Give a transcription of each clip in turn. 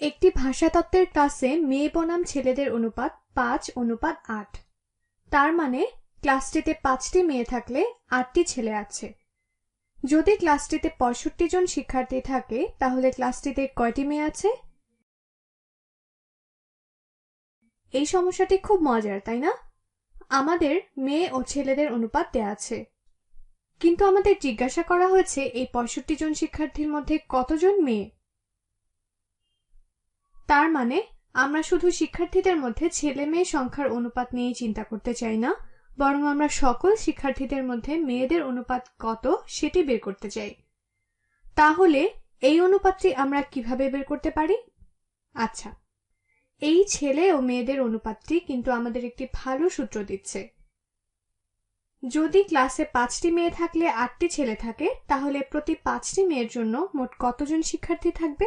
একটি ভাষাতত্ত্বের ক্লাসে মেয়ে বনাম ছেলেদের অনুপাত পাঁচ, অনুপাত আট। তার মানে ক্লাসটিতে পাঁচটি মেয়ে থাকলে আটটি ছেলে আছে। যদি ক্লাসটিতে পঁয়ষট্টি জন শিক্ষার্থী থাকে, তাহলে ক্লাসটিতে কয়টি মেয়ে আছে? এই সমস্যাটি খুব মজার, তাই না? আমাদের মেয়ে ও ছেলেদের অনুপাত দেয়া আছে। কিন্তু আমাদের জিজ্ঞাসা করা হয়েছে, এই পঁয়ষট্টি জন শিক্ষার্থীর মধ্যে কতজন মেয়ে? তার মানে আমরা শুধু শিক্ষার্থীদের মধ্যে ছেলে মেয়ে সংখ্যার অনুপাত নিয়ে চিন্তা করতে চাই না, বরং আমরা সকল শিক্ষার্থীদের মধ্যে মেয়েদের অনুপাত কত সেটি বের করতে চাই। তাহলে, এই অনুপাতটি আমরা কীভাবে বের করতে পারি? আচ্ছা এই ছেলে ও মেয়েদের অনুপাতটি কিন্তু আমাদের একটি ভালো সূত্র দিচ্ছে। যদি ক্লাসে পাঁচটি মেয়ে থাকলে আটটি ছেলে থাকে, তাহলে প্রতি পাঁচটি মেয়ের জন্য মোট কতজন শিক্ষার্থী থাকবে?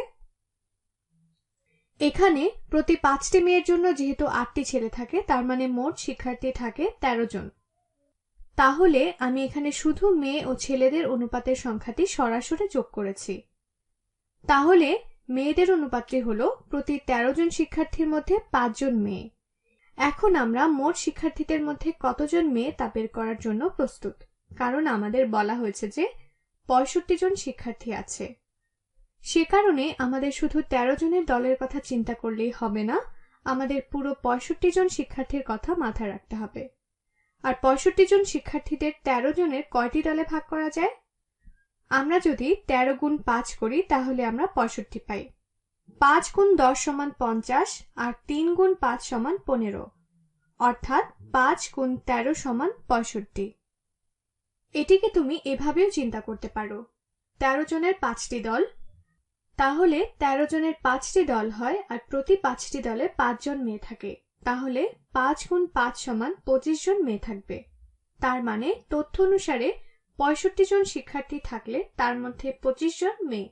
এখানে প্রতি পাঁচটি মেয়ের জন্য যেহেতু আটটি ছেলে থাকে, তার মানে মোট শিক্ষার্থী থাকে ১৩ জন। তাহলে আমি এখানে শুধু মেয়ে ও ছেলেদের অনুপাতের সংখ্যাটি সরাসরি যোগ করেছি। তাহলে মেয়েদের অনুপাতটি হল প্রতি ১৩ জন শিক্ষার্থীর মধ্যে পাঁচজন মেয়ে। এখন আমরা মোট শিক্ষার্থীদের মধ্যে কতজন মেয়ে তা বের করার জন্য প্রস্তুত? কারণ আমাদের বলা হয়েছে যে পঁয়ষট্টি জন শিক্ষার্থী আছে। সে কারণে আমাদের শুধু ১৩ জনের দলের কথা চিন্তা করলেই হবে না, আমাদের পুরো পঁয়ষট্টি জন শিক্ষার্থীর কথা মাথায় রাখতে হবে। আর পঁয়ষট্টি জন শিক্ষার্থীদের ১৩ জনের কয়টি দলে ভাগ করা যায়? আমরা যদি ১৩ গুণ পাঁচ করি, তাহলে আমরা পঁয়ষট্টি পাই। পাঁচ গুণ দশ সমান পঞ্চাশ আর তিন গুণ পাঁচ সমান পনেরো। অর্থাৎ পাঁচ গুণ তেরো সমান পঁয়ষট্টি। এটিকে তুমি এভাবেও চিন্তা করতে পারো। তেরো জনের পাঁচটি দল তাহলে ১৩ জনের পাঁচটি দল হয় আর প্রতি পাঁচটি দলে পাঁচজন মেয়ে থাকে। তাহলে পাঁচ গুণ পাঁচ সমান পঁচিশ জন মেয়ে থাকবে। তার মানে তথ্য অনুসারে পঁয়ষট্টি জন শিক্ষার্থী থাকলে তার মধ্যে পঁচিশ জন মেয়ে।